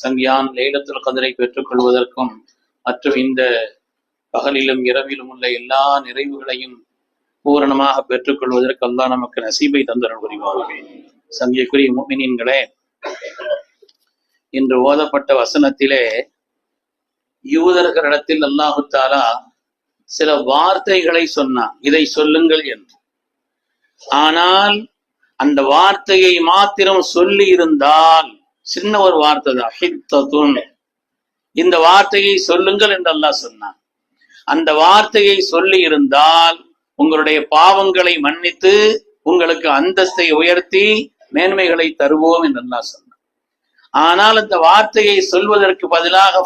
சங்கியான் லேலத்துல் கதிரை பெற்றுக் கொள்வதற்கும் மற்றும் இந்த பகலிலும் இரவிலும் உள்ள எல்லா நிறைவுகளையும் பூரணமாக பெற்றுக்கொள்வதற்கு அல்லா நமக்கு நசீபை தந்தரன் புரிவாகவே சங்கியக்குரிய முமினின்களே இன்று ஓதப்பட்ட வசனத்திலே யூதர்களிடத்தில் அல்லாஹு தாலா சில வார்த்தைகளை சொன்னான். இதை சொல்லுங்கள் என்று. ஆனால் அந்த வார்த்தையை மாத்திரம் சொல்லி இருந்தால் சின்ன ஒரு வார்த்தை தான். ஹித்தத்துன் இந்த வார்த்தையை சொல்லுங்கள் என்று அல்லாஹ் சொன்னான். அந்த வார்த்தையை சொல்லி இருந்தால் உங்களுடைய பாவங்களை மன்னித்து உங்களுக்கு அந்தஸ்தை உயர்த்தி மேன்மைகளை தருவோம் என்று அல்லாஹ் சொன்னான். ஆனால் அந்த வார்த்தையை சொல்வதற்கு பதிலாக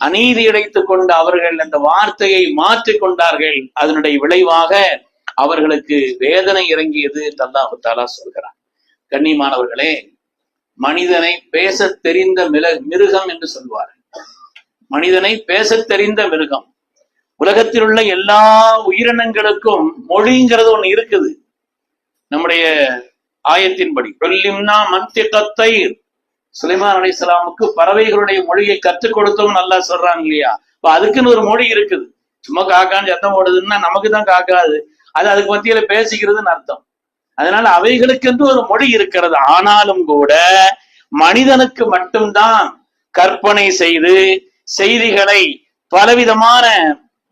அநீதி இடைத்துக் கொண்டு அவர்கள் அந்த வார்த்தையை மாற்றிக் கொண்டார்கள். அதனுடைய விளைவாக அவர்களுக்கு வேதனை இறங்கியது என்று அல்லாஹு தாலா சொல்கிறான். கண்ணியமானவர்களே மனிதனை பேசத் தெரிந்த மில மிருகம் என்று சொல்வார் மனிதனை பேசத் தெரிந்த மிருகம். உலகத்தில் உள்ள எல்லா உயிரினங்களுக்கும் மொழிங்கிறது ஒண்ணு இருக்குது. நம்முடைய ஆயத்தின்படி சொல்லிம்னா மந்திகத்தை சுலைமான் அலைஹிஸ்ஸலாமுக்கு பறவைகளுடைய மொழியை கற்றுக் கொடுத்தோம் நல்லா சொல்றாங்க இல்லையா? இப்ப அதுக்குன்னு ஒரு மொழி இருக்குது. சும்மா காக்கான்னு சத்தம் ஓடுதுன்னா நமக்கு தான் காக்காது. அது அதுக்கு மத்தியில பேசிக்கிறதுன்னு அர்த்தம். அதனால அவைகளுக்கென்று ஒரு மொழி இருக்கிறது. ஆனாலும் கூட மனிதனுக்கு மட்டும்தான் கற்பனை செய்து செய்திகளை பலவிதமான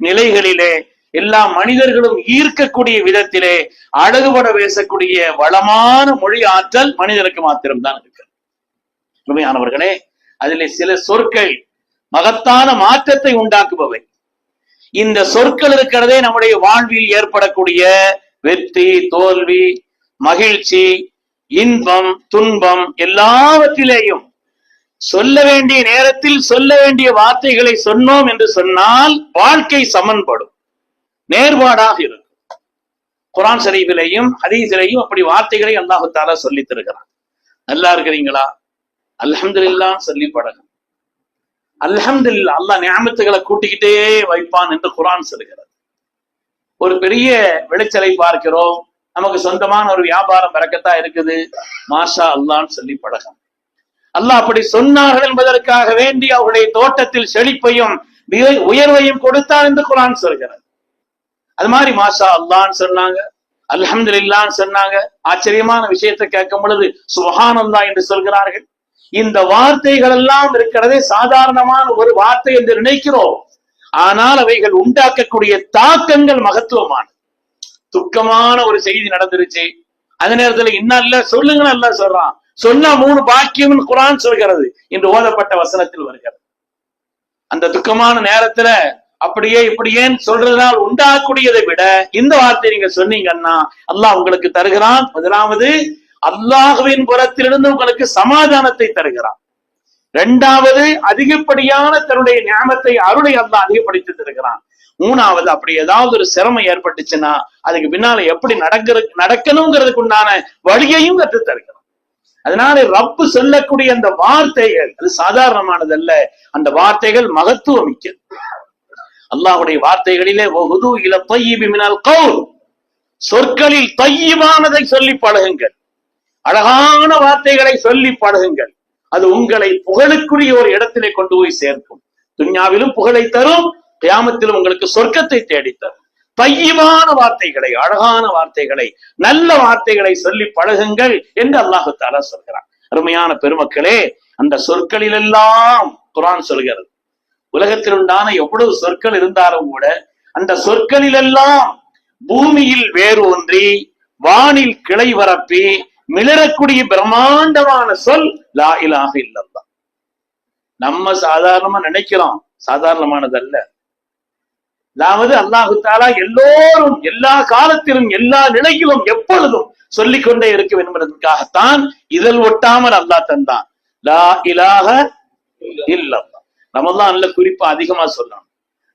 நிலைகளிலே எல்லா மனிதர்களும் ஈர்க்கக்கூடிய விதத்திலே அழகுபட பேசக்கூடிய வளமான மொழி ஆற்றல் மனிதனுக்கு மாத்திரம்தான் இருக்கு உண்மையானவர்களே அதிலே சில சொற்கள் மகத்தான மாற்றத்தை உண்டாக்குபவை. இந்த சொற்கள் இருக்கிறதே நம்முடைய வாழ்வில் ஏற்படக்கூடிய வெற்றி தோல்வி மகிழ்ச்சி இன்பம் துன்பம் எல்லாவற்றிலேயும் சொல்ல வேண்டிய நேரத்தில் சொல்ல வேண்டிய வார்த்தைகளை சொன்னோம் என்று சொன்னால் வாழ்க்கை சமன்படும். நேர்பாடாக இருக்கும். குரான் சரீபிலையும் ஹதீஸிலையும் அப்படி வார்த்தைகளை அல்லாஹு தாலா சொல்லி தருகிறான். நல்லா இருக்கிறீங்களா? அல்ஹம்துல்லா சொல்லி பழகும் அல்ஹம்துல்லா அல்லாஹ் நியாமத்துகளை கூட்டிக்கிட்டே வைப்பான் என்று குரான் சொல்கிறது ஒரு பெரிய விளைச்சலை பார்க்கிறோம். நமக்கு சொந்தமான ஒரு வியாபாரம் பறக்கத்தா இருக்குது? மாஷா அல்லான்னு சொல்லி பழகம். அல்லாஹ் அப்படி சொன்னார்கள் என்பதற்காக வேண்டி அவருடைய தோட்டத்தில் செழிப்பையும் உயர்வையும் கொடுத்தார் என்று குரான் சொல்கிறார் அது மாதிரி மாஷா அல்லான்னு சொன்னாங்க அல்ஹம்துலில்லான்னு சொன்னாங்க. ஆச்சரியமான விஷயத்தை கேட்கும் பொழுது சுபஹான் என்று சொல்கிறார்கள். இந்த வார்த்தைகள் எல்லாம் இருக்கிறதே சாதாரணமான ஒரு வார்த்தை என்று நினைக்கிறோம். ஆனால் அவைகள் உண்டாக்கக்கூடிய தாக்கங்கள் மகத்துவமானது. துக்கமான ஒரு செய்தி நடந்துருச்சு. அந்த நேரத்துல இன்னும் இல்ல சொல்லுங்க நல்லா சொல்றான். சொன்னா மூணு பாக்கியம் குரான் சொல்கிறது என்று ஓதப்பட்ட வசனத்தில் வருகிறது. அந்த துக்கமான நேரத்துல அப்படியே இப்படியேன்னு சொல்றதுனால் உண்டாகக்கூடியதை விட இந்த வார்த்தை நீங்க சொன்னீங்கன்னா அல்லாஹ் உங்களுக்கு தருகிறான். முதலாவது அல்லாஹுவின் புறத்திலிருந்து உங்களுக்கு சமாதானத்தை தருகிறான். இரண்டாவது அதிகப்படியான தன்னுடைய ஞானத்தை அருளை அல்லாஹ் அதிகப்படுத்தி தருகிறான். மூணாவது அப்படி ஏதாவது ஒரு சிரமம் ஏற்பட்டுச்சுன்னா அதுக்கு பின்னால எப்படி நடக்கிற நடக்கணுங்கிறதுக்கு உண்டான வழியையும் கற்று தருகிறோம். அதனால ரப்பு சொல்லக்கூடிய அந்த வார்த்தைகள் அது சாதாரணமானதல்ல. அந்த வார்த்தைகள் மகத்துவம் மிக்கது அல்லாஹுடைய வார்த்தைகளிலே ஒகுது இல தொய்யிபி மினல் சொற்களில் தையிபானதை சொல்லி பழகுங்கள். அழகான வார்த்தைகளை சொல்லி பழகுங்கள். அது உங்களை புகழுக்குரிய ஒரு இடத்திலே கொண்டு போய் சேர்க்கும். துன்யாவிலும் புகழை தரும் கியாமத்தில் உங்களுக்கு சொர்க்கத்தை தேடித் தையமான வார்த்தைகளை அழகான வார்த்தைகளை நல்ல வார்த்தைகளை சொல்லி பழகுங்கள் என்று அல்லாஹு தாலா சொல்கிறான். அருமையான பெருமக்களே அந்த சொற்களிலெல்லாம் குரான் சொல்கிறது. உலகத்தில் உண்டான எவ்வளவு சொற்கள் இருந்தாலும் கூட அந்த சொற்களிலெல்லாம் பூமியில் வேறு ஒன்றி வானில் கிளை வரப்பி மிளறக்கூடிய பிரம்மாண்டமான சொல் லா இலாஹ இல்லல்லா நம்ம சாதாரணமா நினைக்கிறோம். சாதாரணமானதல்ல. அதாவது அல்லாஹு தாலா எல்லோரும் எல்லா காலத்திலும் எல்லா நிலையிலும் எப்பொழுதும் சொல்லிக் கொண்டே இருக்கும் என்பதற்காகத்தான் இதழ் ஒட்டாமல் அல்லாஹ் தந்தான். லா இலாஹ இல்லல்லா ரமலான்ல குறிப்பா அதிகமா சொல்லணும்.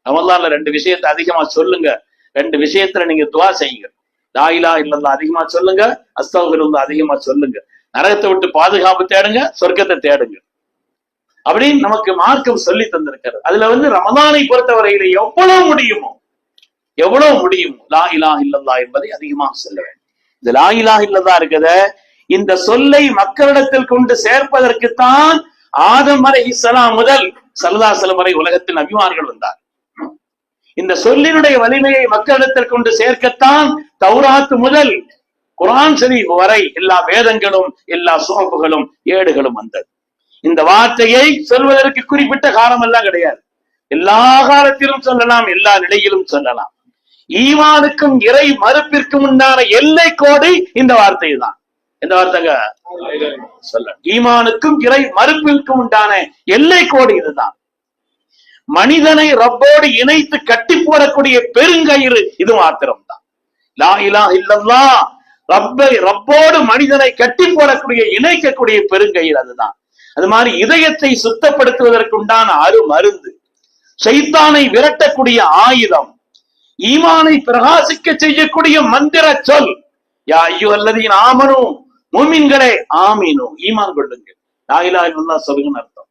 ரமலான்ல ரெண்டு விஷயத்தை அதிகமா சொல்லுங்க. ரெண்டு விஷயத்துல நீங்க துவா செய்யுங்க. லா இலா இல்லல்லா அதிகமா சொல்லுங்க. அஸ்தவர்கள் அதிகமா சொல்லுங்க. நரகத்தை விட்டு பாதுகாப்பு தேடுங்க சொர்க்கத்தை தேடுங்க. அப்படின்னு நமக்கு மார்க்கம் சொல்லி தந்திருக்கிறது. அதுல வந்து ரமதானை பொறுத்தவரையில எவ்வளவு முடியுமோ எவ்வளவு முடியுமோ லா இலா இல்லல்லா என்பதை அதிகமாக சொல்ல வேண்டும். இந்த லா இலா இல்லதா இருக்கிறத இந்த சொல்லை மக்களிடத்தில் கொண்டு சேர்ப்பதற்குத்தான் ஆதம் அலை இஸ்லாம் முதல் சரதாசலம் வரை உலகத்தின் அபிமார்கள் வந்தார். இந்த சொல்லினுடைய வலிமையை மக்களிடத்தில் கொண்டு சேர்க்கத்தான் தௌராத்து முதல் குரான் ஷரீஃப் வரை எல்லா வேதங்களும் எல்லா சோப்புகளும் ஏடுகளும் வந்தது. இந்த வார்த்தையை சொல்வதற்கு குறிப்பிட்ட காலம் எல்லாம் கிடையாது. எல்லா காலத்திலும் சொல்லலாம் எல்லா நிலையிலும் சொல்லலாம். ஈமானுக்கும் இறை மறுப்பிற்கும் உண்டான எல்லை கோடு இந்த வார்த்தை தான் இந்த வார்த்தைங்க? சொல்ல. ஈமானுக்கும் இறை மறுப்பிற்கும் உண்டான எல்லை கோடு இதுதான். மனிதனை ரப்போடு இணைத்து கட்டி போடக்கூடிய பெருங்கயிறு இது மாத்திரம் தான் லா இலா இல்லல்லா. ரப்பை ரப்போடு மனிதனை கட்டி போடக்கூடிய இணைக்கக்கூடிய பெருங்கயிறு அதுதான். அது மாதிரி இதயத்தை சுத்தப்படுத்துவதற்குண்டான அரு மருந்து சைத்தானை விரட்டக்கூடிய ஆயுதம். ஈமானை பிரகாசிக்க செய்யக்கூடிய மந்திர சொல். யா ஐயோ அல்லதீன் ஆமனும் மூமின்களே ஆமீனும் ஈமான் கொள்ளுங்கள். லாயிலா இல்லா சொல்லுங்கன்னு அர்த்தம்.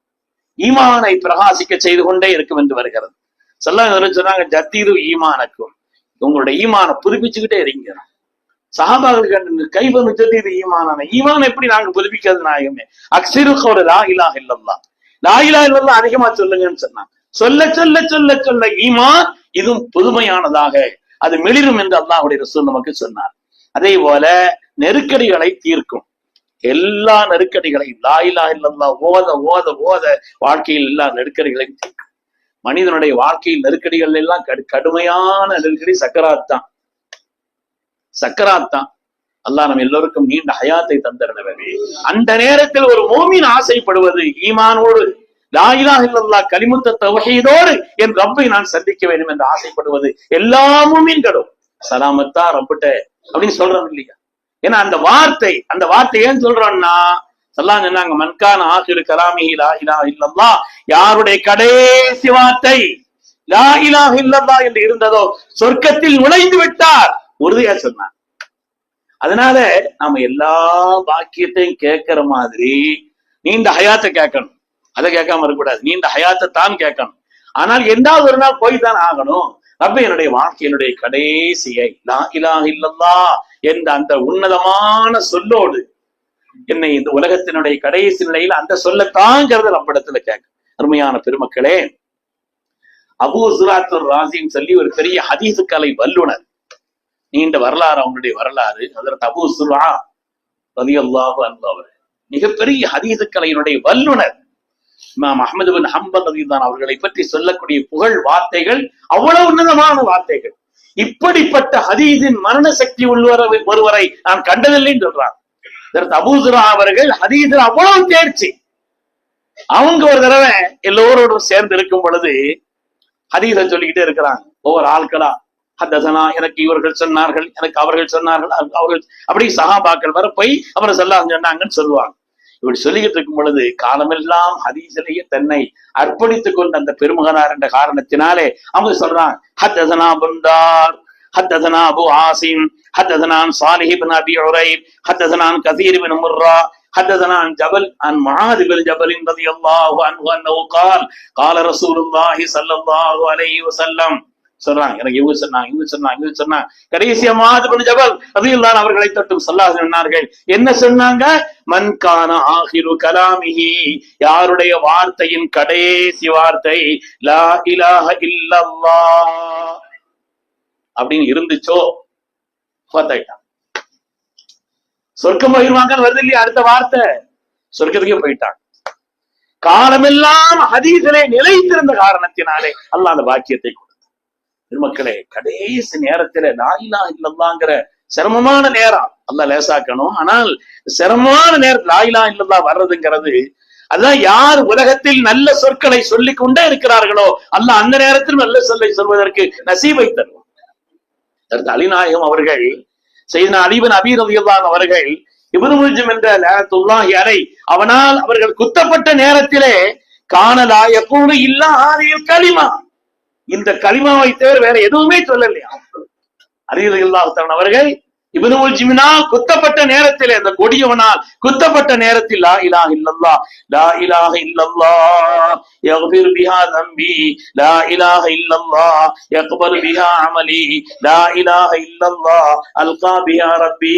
ஈமானை பிரகாசிக்க செய்து கொண்டே இருக்கும் என்று வருகிறது. சொல்ல சொன்னாங்க ஜத்தீது ஈமானக்கும். உங்களுடைய ஈமானை புதுப்பிச்சுக்கிட்டே இருங்க சஹாபாக்கள் கைவனு இது ஈமானான ஈமான் எப்படி நாங்க புதுப்பிக்கிறது நாயகமே? அக்சிருக்கு ஒரு லா இலா இல்லல்லா லா இலா இல்லல்லா அதிகமா சொல்லுங்கன்னு சொன்னான். சொல்ல சொல்ல சொல்ல சொல்ல ஈமான் இதுவும் புதுமையானதாக. அது மெளிரும் என்று அல்லாஹுடைய ரசூல் நமக்கு சொன்னார். அதே போல நெருக்கடிகளை தீர்க்கும். எல்லா நெருக்கடிகளையும் லாயிலா இல்லல்லா ஓத ஓத ஓத வாழ்க்கையில் எல்லா நெருக்கடிகளையும் தீர்க்கும். மனிதனுடைய வாழ்க்கையில் நெருக்கடிகள் எல்லாம் கடு கடுமையான நெருக்கடி சக்கராத் தான். சக்கராத் தான். அல்லாஹ் நம்ம எல்லோருக்கும் நீண்ட ஹயாத்தை தந்திருந்தவரே அந்த நேரத்தில் ஒரு மோமின் ஆசைப்படுவது ஈமானோடு லாயிலா இல்லல்லா கலிமுத்த தொகையதோடு என் ரப்பை நான் சந்திக்க வேண்டும் என்று ஆசைப்படுவது எல்லா மூமீன்களும். சலாமத்தா ரப்பிட்ட அப்படின்னு சொல்றோம் இல்லையா? ஏன்னா அந்த வார்த்தை அந்த வார்த்தை ஏன் சொல்றோம்னா சொல்லாம் சொன்னாங்க மன்கான் ஆசிரு கலாமி லா இலா இல்லல்லா யாருடைய கடைசி வார்த்தை லா இலா இல்லல்லா என்று இருந்ததோ சொர்க்கத்தில் நுழைந்து விட்டார். உறுதியா சொன்னாங்க. அதனால நாம எல்லா பாக்கியத்தையும் கேட்கிற மாதிரி நீண்ட ஹயாத்தை கேட்கணும். அதை கேட்காம இருக்கக்கூடாது. நீண்ட ஹயாத்தை தான் கேட்கணும். ஆனால் எந்தாவது ஒரு நாள் போய் தான் ஆகணும். அப்ப என்னுடைய வாழ்க்கையினுடைய கடைசியை லா இலா இல்லல்லா என்ற அந்த உன்னதமான சொல்லோடு என்னை இந்த உலகத்தினுடைய கடைசி நிலையில் அந்த சொல்லத்தாங்கிறத நம்ம இடத்துல கேட்க. அருமையான பெருமக்களே அபூ சுராத்துர் ராசின்னு சொல்லி ஒரு பெரிய ஹதீசு கலை வல்லுனர். நீண்ட வரலாறு அவனுடைய வரலாறு அதில் தபு சுரா ரதி அல்லாஹு அவர் மிகப்பெரிய ஹதீசு கலையினுடைய வல்லுனர் இமாம் அஹமது பின் ஹம்பல் ரதிதான் அவர்களை பற்றி சொல்லக்கூடிய புகழ் வார்த்தைகள் அவ்வளவு உன்னதமான வார்த்தைகள். இப்படிப்பட்ட ஹதீஸின் மரண சக்தி உள்ளவர ஒருவரை நான் கண்டதில்லைன்னு சொல்றான் இதற்கு அபூசுரா அவர்கள் ஹதீஸில் அவ்வளவு தேர்ச்சி. அவங்க ஒரு தடவை எல்லோரோடும் சேர்ந்து இருக்கும் பொழுது ஹதீஸை சொல்லிக்கிட்டே இருக்கிறாங்க. ஒவ்வொரு ஆட்களா ஹத்தசனா எனக்கு இவர்கள் சொன்னார்கள் எனக்கு அவர்கள் சொன்னார்கள் அவர்கள் அப்படி சகாபாக்கள் வர போய் அவரை சொல்லாங்க சொன்னாங்கன்னு சொல்லுவாங்க இப்படி சொல்லிக்கிட்டு இருக்கும் பொழுது காலமெல்லாம் ஹதீசிலேயே தன்னை அர்ப்பணித்துக் கொண்ட அந்த பெருமகனார் என்ற காரணத்தினாலே அவங்க சொல்றாங்க ஹத்தசனா புந்தார் حدثنا ابو عاصم حدثنا عن صالح بن ابي عريب حدثنا عن كثير بن مرة حدثنا عن جبل عن معاذ بن جبل رضي الله عنه انه قال قال رسول الله صلى الله عليه وسلم சொல்றாங்க எனக்கு இவங்க சொன்னாங்க இவங்க சொன்னாங்க இவங்க சொன்னாங்க. கடைசியா மாதபன் ஜபல் ரதியுல்லான் அவர்களை தொட்டும் சொல்லாது சொன்னார்கள். என்ன சொன்னாங்க? மன்கான ஆஹிரு கலாமிஹி. யாருடைய வார்த்தையின் கடைசி வார்த்தை? லா இலாஹ இல்லல்லா அப்படின்னு இருந்துச்சோ? பார்த்தாயிட்டான். சொர்க்கம் போயிருவாங்கன்னு வருது இல்லையா? அடுத்த வார்த்தை. சொர்க்கத்துக்கே போயிட்டான். காலமெல்லாம் ஹதீஸிலே நிலைத்திருந்த காரணத்தினாலே அல்லாஹ் அந்த பாக்கியத்தை பெருமக்களே கடைசி நேரத்துல லாயிலா இல்லல்லாங்கிற சிரமமான நேரம். அல்ல லேசாக்கணும். ஆனால் சிரமமான நேரத்தில் லாயிலா இல்லல்லா வர்றதுங்கிறது அதான் யார் உலகத்தில் நல்ல சொற்களை சொல்லிக் கொண்டே இருக்கிறார்களோ அல்ல அந்த நேரத்தில் நல்ல சொல்லை சொல்வதற்கு நசீபை தருவான். அலிநாயகம் அவர்கள் செய்த அலிபன் அபீரதியல்லான் அவர்கள் இபனு என்ற லேத்துல்லாஹி அறை அவனால் அவர்கள் குத்தப்பட்ட நேரத்திலே காணலா எப்போது இல்லா ஆதியில் களிமா இந்த கலிமாவை தவிர வேற எதுவுமே சொல்லலையா? அறியல் இல்லாதவன் அவர்கள் இபனுல் குத்தப்பட்ட நேரத்தில் அந்த கொடியவனால் குத்தப்பட்ட நேரத்தில் லா இலா இல்லல்லா லா இலாக இல்லல்லா யக்பிர் பிஹா தம்பி லா இலாக இல்லல்லா யக்பர் பிஹா அமலி லா இலாக இல்லல்லா அல்கா பிஹா ரப்பி.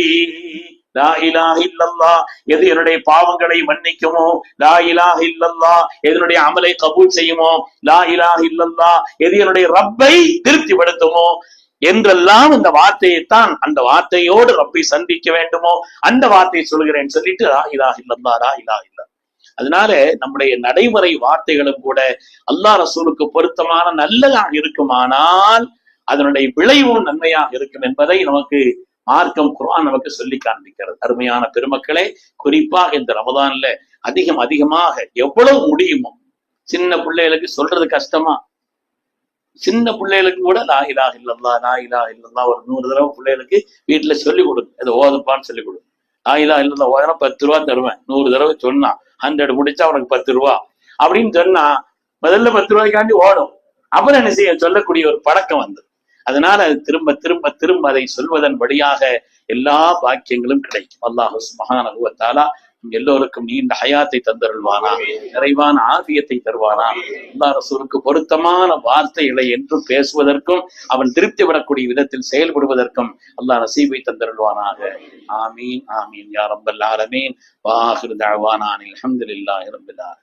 லா இலா இல்லல்லாஹ் எது என்னுடைய பாவங்களை மன்னிக்குமோ? லா இலா இல்லல்லா எதனுடைய அமலை கபூல் செய்யுமோ? லா இலாஹ இல்லல்லா எது என்னுடைய ரப்பை திருப்திப்படுத்துமோ? என்றெல்லாம் இந்த வார்த்தையைத்தான் அந்த வார்த்தையோடு ரப்பை சந்திக்க வேண்டுமோ? அந்த வார்த்தையை சொல்கிறேன் சொல்லிட்டு ரா இலா இல்லல்லாஹ் ரா இலா இல்லல்லாஹ். அதனால நம்முடைய நடைமுறை வார்த்தைகளும் கூட அல்லாஹ் ரசூலுக்கு பொருத்தமான நல்லதாக இருக்குமானால் அதனுடைய விளைவும் நன்மையாக இருக்கும் என்பதை நமக்கு மார்க்கம் குரான் நமக்கு சொல்லி காண்பிக்கிறது. அருமையான பெருமக்களே குறிப்பாக இந்த ரமதான்ல அதிகம் அதிகமாக எவ்வளவு முடியுமோ சின்ன பிள்ளைகளுக்கு சொல்றது கஷ்டமா? சின்ன பிள்ளைகளுக்கு கூட லா இலாஹ இல்லல்லாஹ் லா ஒரு நூறு தடவை பிள்ளைகளுக்கு வீட்டுல சொல்லி கொடுங்க அது ஓதப்பான்னு சொல்லி கொடுங்க லா இலாஹ இல்லல்லாஹ் ஓதனா பத்து ரூபா தருவேன். நூறு தடவை சொன்னா ஹண்ட்ரட் முடிச்சா உனக்கு பத்து ரூபா. அப்படின்னு சொன்னா முதல்ல பத்து ரூபாய்க்காண்டி ஓடும். அப்புறம் என்ன செய்ய சொல்லக்கூடிய ஒரு பழக்கம் வந்து அதனால அது திரும்ப திரும்ப திரும்ப அதை சொல்வதன் வழியாக எல்லா பாக்கியங்களும் கிடைக்கும். அல்லாஹு நம் எல்லோருக்கும் நீண்ட ஹயாத்தை தந்தருள்வானா. நிறைவான ஆபியத்தை தருவானா. அல்லாஹ் ரசூலுக்கு பொருத்தமான வார்த்தைகளை என்றும் பேசுவதற்கும் அவன் திருப்தி விடக்கூடிய விதத்தில் செயல்படுவதற்கும் அல்லாஹ் நசீபை தந்தருள்வானாக. ஆமீன் ஆமீன். யா ரப்பல் ஆலமீன். வாஹிர் தஅவானா அனில் ஹம்துலில்லாஹி ரப்பில் ஆலமீன்.